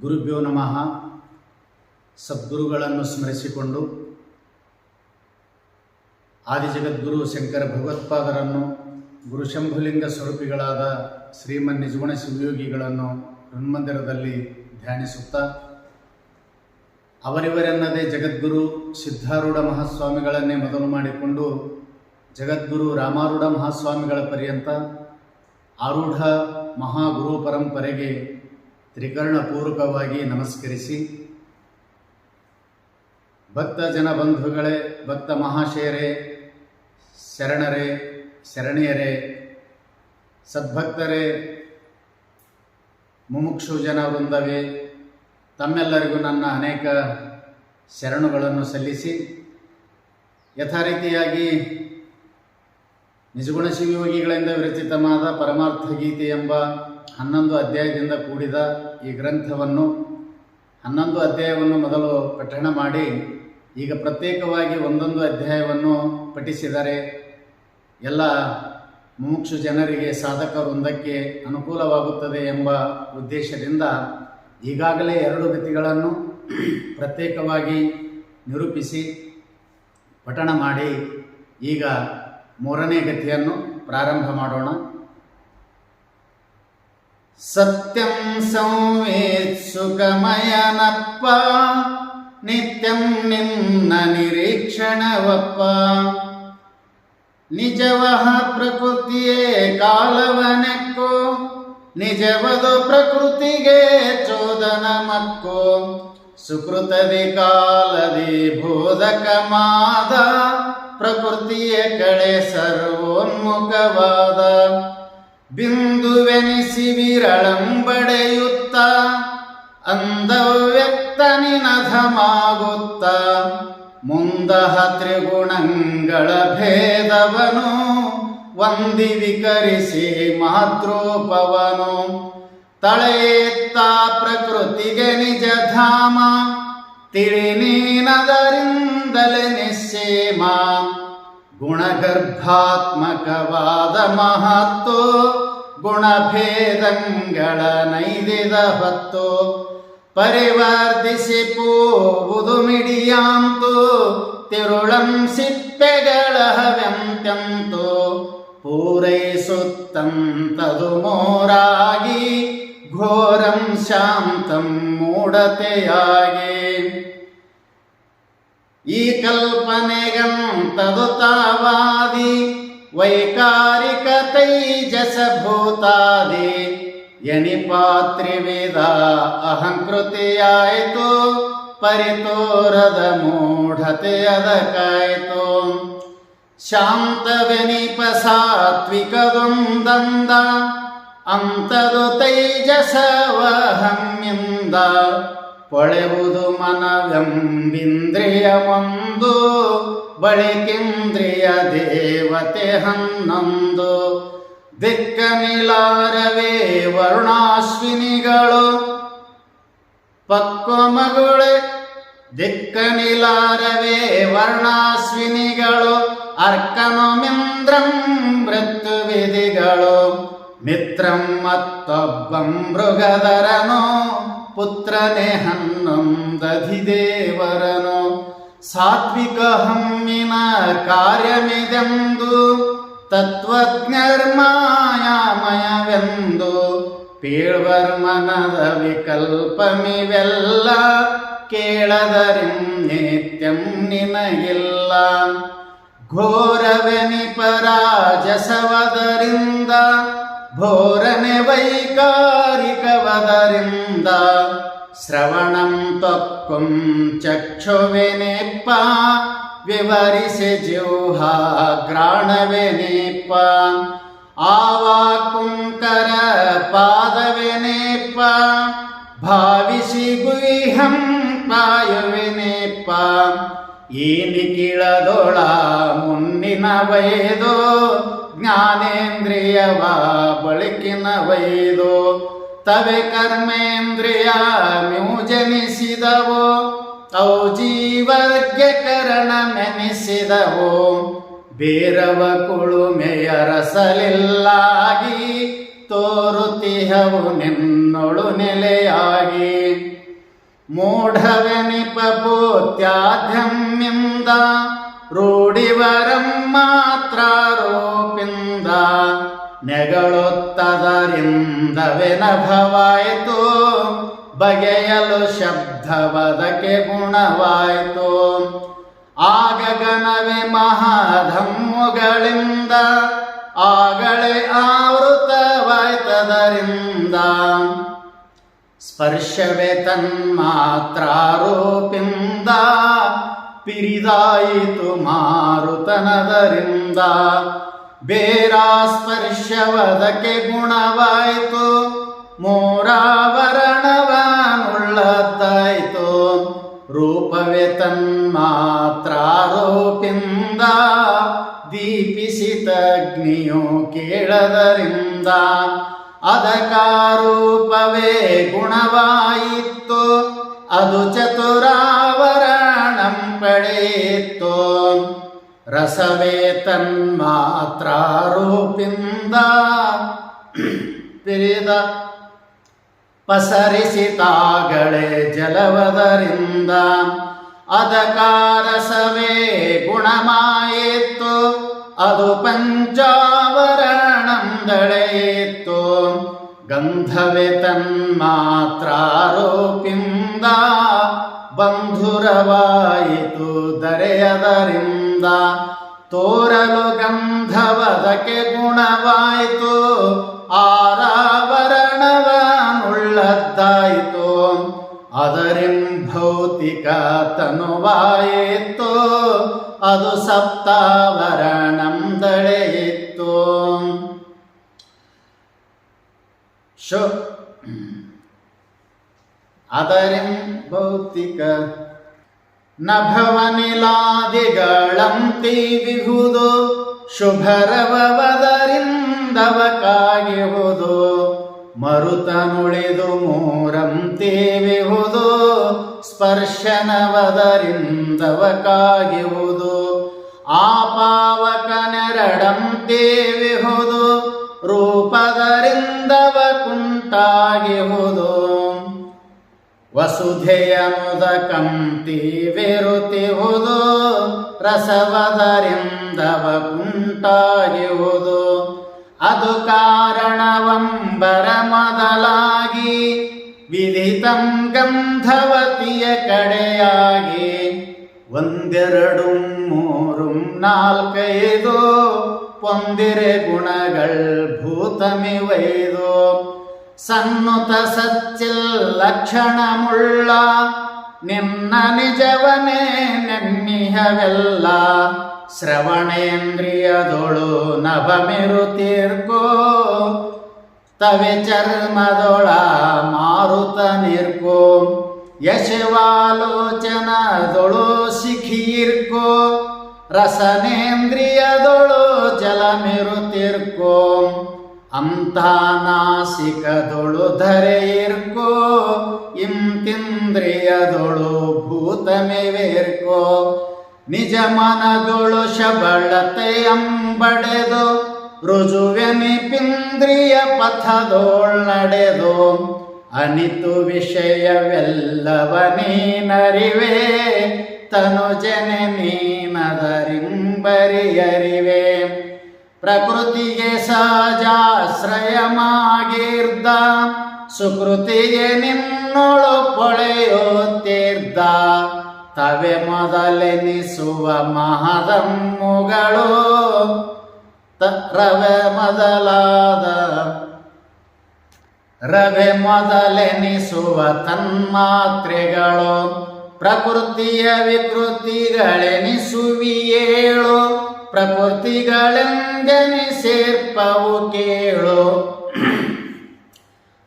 ಗುರುಭ್ಯೋ ನಮಃ. ಸದ್ಗುರುಗಳನ್ನು ಸ್ಮರಿಸಿಕೊಂಡು ಆದಿಜಗದ್ಗುರು ಶಂಕರ ಭಗವತ್ಪಾದರನ್ನು ಗುರುಶಂಭುಲಿಂಗ ಸ್ವರೂಪಿಗಳಾದ ಶ್ರೀಮನ್ ನಿಜಗುಣ ಶಿವಯೋಗಿಗಳನ್ನು ಹನುಮಂದಿರದಲ್ಲಿ ಧ್ಯಾನಿಸುತ್ತಾ, ಅವರಿವರೆನ್ನದೇ ಜಗದ್ಗುರು ಸಿದ್ಧಾರೂಢ ಮಹಾಸ್ವಾಮಿಗಳನ್ನೇ ಮೊದಲು ಮಾಡಿಕೊಂಡು ಜಗದ್ಗುರು ರಾಮಾರೂಢ ಮಹಾಸ್ವಾಮಿಗಳ ಪರ್ಯಂತ ಆರೂಢ ಮಹಾಗುರು ಪರಂಪರೆಗೆ ತ್ರಿಕರ್ಣಪೂರ್ವಕವಾಗಿ ನಮಸ್ಕರಿಸಿ. ಭಕ್ತ ಜನ ಬಂಧುಗಳೇ ಭಕ್ತ ಮಹಾಶಯರೇ, ಶರಣರೇ, ಶರಣೀಯರೇ, ಸದ್ಭಕ್ತರೇ, ಮುಮುಕ್ಷು ಜನ ವೃಂದವೇ ತಮ್ಮೆಲ್ಲರಿಗೂ ನನ್ನ ಅನೇಕ ಶರಣುಗಳನ್ನು ಸಲ್ಲಿಸಿ. ಯಥಾರೀತಿಯಾಗಿ ನಿಜಗುಣ ಶಿವಯೋಗಿಗಳಿಂದ ವಿರಚಿತವಾದ ಪರಮಾರ್ಥ ಗೀತೆ ಎಂಬ ಹನ್ನೊಂದು ಅಧ್ಯಾಯದಿಂದ ಕೂಡಿದ ಈ ಗ್ರಂಥವನ್ನು ಹನ್ನೊಂದು ಅಧ್ಯಾಯವನ್ನು ಮೊದಲು ಪಠಣ ಮಾಡಿ, ಈಗ ಪ್ರತ್ಯೇಕವಾಗಿ ಒಂದೊಂದು ಅಧ್ಯಾಯವನ್ನು ಪಠಿಸಿದರೆ ಎಲ್ಲ ಮುಮುಕ್ಷು ಜನರಿಗೆ ಸಾಧಕ ವೃಂದಕ್ಕೆ ಅನುಕೂಲವಾಗುತ್ತದೆ ಎಂಬ ಉದ್ದೇಶದಿಂದ ಈಗಾಗಲೇ ಎರಡು ಗತಿಗಳನ್ನು ಪ್ರತ್ಯೇಕವಾಗಿ ನಿರೂಪಿಸಿ ಪಠಣ ಮಾಡಿ, ಈಗ ಮೂರನೇ ಗತಿಯನ್ನು ಪ್ರಾರಂಭ ಮಾಡೋಣ. ಸತ್ಯಂ ಸಂವೇತ್ಸುಕಮಯನಪ್ಪ ನಿತ್ಯಂ ನಿನ್ನ ನಿರೀಕ್ಷಣವಪ್ಪ ನಿಜವಹ ಪ್ರಕೃತಿಯೇ ಕಾಲವನೆಕ್ಕೋ ನಿಜವದು ಪ್ರಕೃತಿಗೆ ಚೋದನ ಮಕ್ಕೋ ಸುಕೃತದಿ ಕಾಲದಿ ಬೋಧಕ ಮಾದ ಪ್ರಕೃತಿಯ ಕಡೆ ಸರ್ವೋನ್ಮುಖವಾದ ಬಿಂದುವೆನಿಸಿ ವಿರಳಂಬಡೆಯುತ್ತ ಅಂದವ್ಯಕ್ತ ನಿನಧಮಾಗುತ್ತ ಮುಂದಹ ತ್ರಿಗುಣಗಳ ಭೇದವನು ವಂದಿ ವಿಕರಿಸಿ ಮಾತೃಪವನು ತಳೆಯುತ್ತ ಪ್ರಕೃತಿಗೆ ನಿಜ ಧಾಮ ತಿಳಿ ನೀನದರಿಂದಲೇ ನಿಶ್ಚೇಮ ಗುಣಗರ್ಭಾತ್ಮಕವಾದ ಮಹತ್ತು ಗುಣಭೇದಂಗಳ ನೈದಿದ ಹೊತ್ತು, ಪರಿವರ್ಧಿಸಿ ಪೋವುದು ಮಿಡಿಯಾಂತು, ತಿರುಳಂ ಸಿಪ್ಪೆಗಳ ಹವ್ಯಂತ್ಯಂತು ಪೂರೈಸುತ್ತಂತದು ಮೋರಾಗಿ ಘೋರಂ ಶಾಂತಂ ಮೂಢತೆಯಾಗಿ. ಈ ಕಲ್ಪನೆಗಂತದು ತಾವಾದಿ ವೈಕಾರಿಕ ತೈಜಸ ಭೂತಾದಿ ಎಣಿಪಾತ್ರಿವೇದ ಅಹಂಕೃತಿಯಾಯಿತು, ಪರಿತೋರದ ಮೂಢತೆ ಅದಕ್ಕಾಯಿತು ಶಾಂತವೆನಿಪ ಸಾತ್ವಿಕದೊಂದಂದ ಅಂತದು ತೈಜಸವಹಮ್ಮಿಂದ ಪೊಳೆವುದು ಮನವೆಂಬಿಂದ್ರಿಯ ಒಂದು ಬಳಿಕೇಂದ್ರಿಯ ದೇವತೆ ಹನ್ನೊಂದು. ದಿಕ್ಕನಿಲಾರವೇ ವರುಣಾಶ್ವಿನಿಗಳು ಪಕ್ವ ಮಗುಳೆ ದಿಕ್ಕನಿಲಾರವೇ ವರ್ಣಾಶ್ವಿನಿಗಳು, ಅರ್ಕನೊಮಿಂದ್ರಂ ಮೃತ್ಯು ವಿಧಿಗಳು ಮಿತ್ರಂ ಮತ್ತೊಬ್ಬ ಮೃಗಧರನು. ಪುತ್ರನೇ ಹನ್ನೊಂದಧಿದೇವರನು ಸಾತ್ವಿಕ ಹಮ್ಮಿನ ಕಾರ್ಯಮಿದೆಂದು ತತ್ವಜ್ಞರ್ಮಾಯಾಮಯವೆಂದು ಪೀಳ್ವರ್ಮನದ ವಿಕಲ್ಪಮಿವೆಲ್ಲ ಕೇಳದರಿಂ ನಿತ್ಯಂ ನಿನಗಿಲ್ಲ. ಘೋರವೆನಿಪರಾಜಸವದರಿಂದ ಭೋರನೆ ವೈಕಾರಿಕವದರಿಂದ ಶ್ರವಣಂ ತೊಕ್ಕುಂ ಚಕ್ಷುವೆನೆಪ್ಪ ವಿವರಿಸಿ ಜಿಹ್ವಾ ಗ್ರಾಣವೆನೆಪ್ಪ ಆವಾಕುಂಕರ ಪಾದವೆನೆಪ್ಪ ಭಾವಿಸಿ ಗುಹ್ಯಂ ಪಾಯುವೆನೆಪ್ಪ ಈ ಕೀಳದೊಳ ಮುನ್ನಿನ ವೈದು, ಜ್ಞಾನೇಂದ್ರಿಯವ ಬಳಿಕಿನ ವೈದು. ತವೆ ಕರ್ಮೇಂದ್ರಿಯ ಮ್ಯೂಜನಿಸಿದವೋ ಅವು ಜೀವರ್ಗೆ ಕರಣ ಬೇರವ ಕುಳುಮೆಯ ರಸಲಿಲ್ಲಾಗಿ, ತೋರುತಿಹವು ನಿನ್ನೊಳು ನೆಲೆಯಾಗಿ. ರೂಢಿವರಂ ಮಾತ್ರ ರೂಪಿಂದ ನೆಗಳುತ್ತದರಿಂದವೆನಭವಾಯಿತು ಬಗೆಯಲು ಶಬ್ದವದಕ್ಕೆ ಗುಣವಾಯಿತು. ಆಗಗನವೆ ಮಹಾಧಮ್ಮುಗಳಿಂದ ಆಗಲೇ ಆವೃತವಾಯ್ತದರಿಂದ ಸ್ಪರ್ಶವೇ ತನ್ಮಾತ್ರ ರೂಪಿಂದ ಪಿರಿದಾಯಿತು ಮಾರುತನದರಿಂದ. ಬೇರ ಸ್ಪರ್ಶವದಕ್ಕೆ ಗುಣವಾಯಿತು ಮೂರಾವರಣವನುಳ್ಳದ್ದಾಯಿತು. ರೂಪವೇ ತನ್ಮಾತ್ರಾರೋಪಿಂದ ದೀಪಿಸಿತಗ್ನಿಯು ಕೇಳದರಿಂದ. ಅದಕಾರೂಪವೇ ಗುಣವಾಯಿತ್ತು ಅದು ಚತುರಾವರಣಂ ಪಡೆಯಿತ್ತು ರಸವೇ ತನ್ಮಾತ್ರ ರೂಪಿಂದ ಪಿರಿದ ಪಸರಿಸಿತಾಗಳೇ ಜಲವದರಿಂದ, ಅದಕಾರಸವೇ ಗುಣಮಾಯಿತ್ತು ಅದು ಪಂಚಾವರಣಂ ದಳೆಯಿತು. ಗಂಧವೇ ತನ್ಮಾತ್ರ ರೂಪಿಂದ ಬಂಧುರವಾಯಿತು ದರೆಯದರಿಂದ. ತೋರಲು ಗಂಧವದಕ್ಕೆ ಗುಣವಾಯಿತು ಆರಾವರಣವನುಳ್ಳದ್ದಾಯಿತು ಅದರಿಂ ಭೌತಿಕ ತನುವಾಯಿತು, ಅದು ಸಪ್ತಾವರಣಂ ದಳೆಯಿತು. ಶೋ. ಅದರಿಂ ಭೌತಿಕ. ನಭವನಿಲಾದಿಗಳಂತಿ ವಿಹುದು. ಶುಭರವದರಿಂದವಕಾಗಿಹುದು ಮರುತನುಳಿದು ಮೂರಂತಿ ವಿಹುದು. ಸ್ಪರ್ಶನವದರಿಂದವಕಾಗಿಹುದು. ಆಪಾವಕನೆರಡಂತಿ ವಿಹುದು. ರೂಪದರಿಂದವ ಕುಂಟಾಗಿಹುದು ವಸುಧೆಯನುದ ಕಂತಿ ವಿರುತಿಹುದು ರಸವದರಿಂದವ ಕುಂಟಾಗಿಹುದು ಅದು ಕಾರಣವಂಬರ ಮೊದಲಾಗಿ, ವಿಧಿತಂ ಗಂಧವತಿಯ ಕಡೆಯಾಗಿ, ಒಂದೆರಡು ಮೂರು ನಾಲ್ಕೈದು, ಪೊಂದಿರೆ ಗುಣಗಳ್ ಭೂತಮಿವೈದು. ಸನ್ನುತ ಸಚ್ಚಿಲ್ ಲಕ್ಷಣಮುಳ್ಳ ನಿನ್ನ ನಿಜವನೇ ನೆನ್ನಿಹವೆಲ್ಲ. ಶ್ರವಣೇಂದ್ರಿಯದೊಳು ನಭಮಿರುತೀರ್ಕೋ ತವೆ ಚರ್ಮದೊಳ ಮಾರುತ ನಿರ್ಕೋ. ಯಶವಾಲೋಚನದೊಳು ಸಿಖೀರ್ಕೋ ರಸನೇಂದ್ರಿಯದೊಳು ಜಲಮಿರುತಿರ್ಕೋ ಅಂತ ನಾಸಿಕದೊಳು ಧರೆಯಿರ್ಕೋ ಇಂತಿಂದ್ರಿಯದೊಳು ಭೂತಮೆವೇರ್ಕೋ. ನಿಜ ಮನದೊಳು ಶಬಳತೆಯಂಬಡೆದು ರುಜುವೆನಿಪಿಂದ್ರಿಯ ಪಥದೋಳ್ ನಡೆದು, ಅನಿತು ವಿಷಯವೆಲ್ಲವ ನೀನರಿವೆ ತನು ಜನ ನೀನದರಿಂಬರಿಯರಿವೆ. ಪ್ರಕೃತಿಗೆ ಸಹಜಾಶ್ರಯಮಾಗಿರ್ದ ಸುಕೃತಿಗೆ ನಿನ್ನೊಳು ಪೊಳೆಯುತ್ತಿರ್ದ ತವೆ ಮೊದಲೆನಿಸುವ ಮಹದಮ್ಮುಗಳು ರವೆ ಮೊದಲಾದ, ರವೆ ಮೊದಲೆನಿಸುವ ತನ್ಮಾತ್ರೆಗಳು, ಪ್ರಕೃತಿಯ ವಿಕೃತಿಗಳೆನಿಸುವಿಯೇಳು. ಪ್ರಕೃತಿಗಳೆಂದೆನಿಸೇರ್ಪವು ಕೇಳು.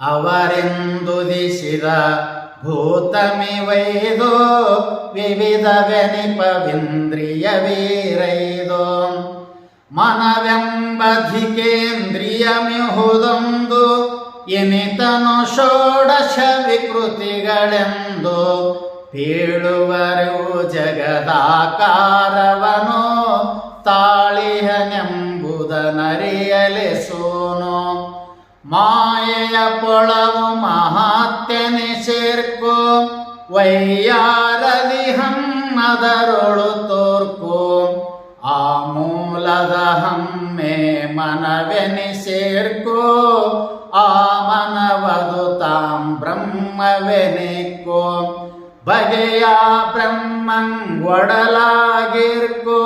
ಅವರೆಂದುದಿಸಿದ ವಿವಿಧ ವಿವಿಧವೆನಿಪವಿಂದ್ರಿಯ ವೀರೈದೋ ಮನವೆಂಬಧಿಕೇಂದ್ರಿಯಮಿಹುದೊಂದು ಎನಿತನು ಷೋಡಶ ವಿಕೃತಿಗಳೆಂದು ಬೀಳುವರು ಜಗದಾಕಾರವನು. ತಾಳಿಹನೆಂಬುದನರಿಯಲೆ ಸೋನು ಮಾಯೆಯ ಪೊಳವು ಮಹಾತ್ಯನೆ ಸೇರ್ಕೋ ವೈಯಾರದಿ ಹನ್ನದರೊಳು ತೋರ್ಕೋ ಆ ಮೂಲದ ಹಮ್ಮೆ ಮನವೆನಿ ಸೇರ್ಕೋ ಆ ಮನವದು ತಾಂ ಬ್ರಹ್ಮವೆನಿಕೋ ಬಗೆಯ ಬ್ರಹ್ಮಂಗೊಡಲಾಗಿರ್ಕೋ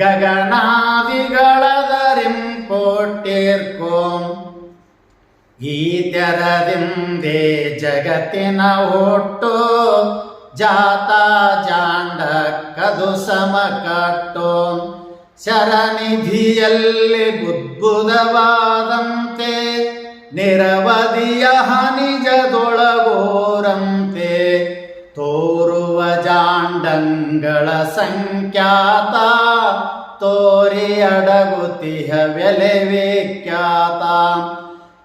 ಗಗನಾದಿಗಳದರಿಂಪೋಟ್ಟಿರ್ಕೋ ಈ ತೆರದಿಂದೆ ಜಗತ್ತಿನ ಒಟ್ಟು ಜಾತ ಜಾಂಡ ಕದು ಸಮಕಟ್ಟು ಶರನಿಧಿಯಲ್ಲಿ ಬುದ್ಬುದವಾದಂತೆ ನಿರವಧಿಯ ನಿಜದೊಳಗೋರಂತೆ ತೋರುವ ಜಾಂಡಂಗಳ ಸಂಖ್ಯಾತ, ತೋರಿ ಅಡಗುತಿಹ ವೆಲೆ ವಿಖ್ಯಾತ.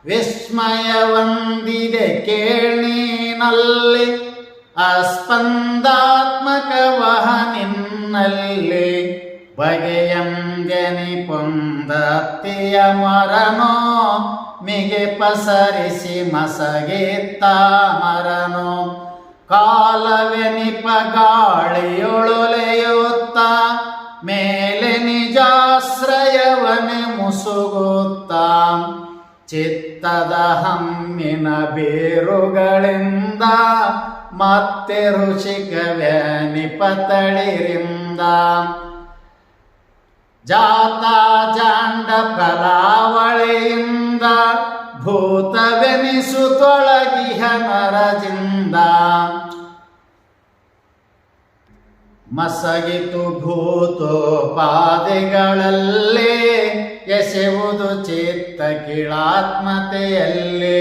ವಿಸ್ಮಯವಂದಿದೆ ಕೇಳಿನಲ್ಲಿ ಅಸ್ಪಂದಾತ್ಮಕ ನಿನ್ನಲ್ಲಿ. ಬಗೆಯಂಗನಿ ಪೊಂದತ್ತಿಯ ಮರನೋ, ಮಿಗೆ ಪಸರಿಸಿ ಮಸಗಿತ್ತ ಮರನೋ. ಕಾಲವೆನಿಪ ಗಾಳಿಯೊಳೊಲೆಯುತ್ತ ಮೇಲೆ ನಿಜಾಶ್ರಯವನೆ ಮುಸುಗುತ್ತ. ಚಿತ್ತದ ಹಮ್ಮಿನ ಬೇರುಗಳಿಂದ ಮತ್ತೆ ಋಷಿಕವ್ಯನಿಪತಳಿರಿಂದ ಜಾತ ಜಾಂಡ ಫಲಾವಳಿಯಿಂದ ಭೂತವೆನಿಸುತ್ತೊಳಗಿಹ ನರಜಿಂದ ಮಸಗಿತು ಭೂತೋಪಾದಿಗಳಲ್ಲೇ ಎಸೆವುದು ಚಿತ್ತ ಕಿಳಾತ್ಮತೆಯಲ್ಲಿ.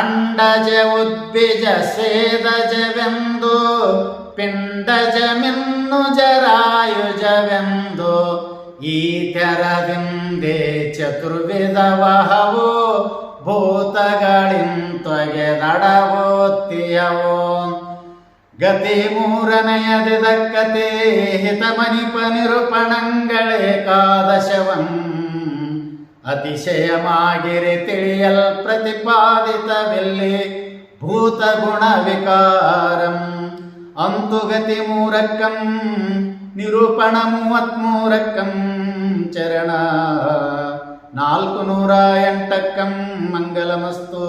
ಅಂಡಜ ಉದ್ಬಿಜ ಪಿಂಡಜ ಪಿಂಡಜಮಿನ್ನು ಜರಾಯುಜವೆಂದು, ಈ ತೆರದಿಂದೇ ಚತುರ್ವಿಧವಹವು ಭೂತಗಳಿಂತೊಗೆ ನಡವೋತ್ತಿಯವೋ ಗತಿ ಮೂರನೆಯದಿದಕ್ಕತೆ ಹಿತಮನಿಪ ನಿರೂಪಣಂಗಳೇಕಾದಶವಂ ಅತಿಶಯಮಾಗಿರಿ ತಿಳಿಯಲ್ ಭೂತ ಭೂತಗುಣ ವಿಕಾರಂ ಅಂತುಗತಿ ಮೂರಕ್ಕಂ, ನಿರೂಪಣ ಮೂವತ್ಮೂರಕ್ಕಂ ಚರಣ. నాల్కునూరాయంటక్కం మంగళమస్తు.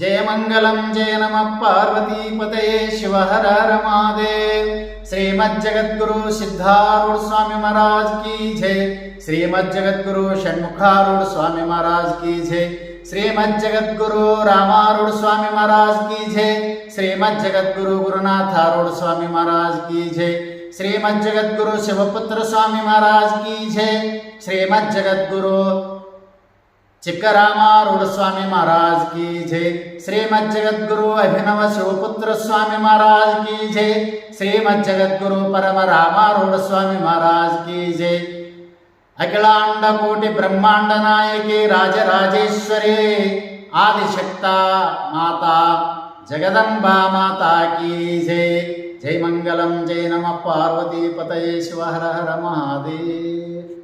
జయమంగళం జయ నమ పార్వతీపతయే శివహర రమాదేవ్ శ్రీమజ్జగద్గురు సిద్ధారూఢ స్వామి మహారాజ్ కీ జయ శ్రీమజ్జగద్గురు షణ్ముఖారూఢ స్వామి మహారాజ్ కీ జయ శ్రీమజ్జగద్గురు రామారూఢ స్వామి మహారాజ్ కీ జయ శ్రీమజ్జగద్గురు గురునాథారూఢ స్వామి మహారాజ్ కీ జయ శ్రీమజ్జగద్గురు శివపుత్ర స్వామి మహారాజ్ కీ జయ శ్రీమజ్జగద్గురు చిక్కరామారుడు స్వామి మహారాజ్ కీ జై. శ్రీమజ్జగద్గురు అభినవ శివపుత్ర స్వామి మహారాజ్ కీ జై. శ్రీమజ్జగద్గురు పరమ రామారుడు స్వామి మహారాజ్ కీ జై. అఖిలాండ కోటి బ్రహ్మాండ నాయకి రాజరాజేశ్వరి. ఆదిశక్త మాత జగదంబ మాత కీ జై. జై మంగళం జై నమ పార్వతీ పతయే శివ హర హర మహాదేవ్.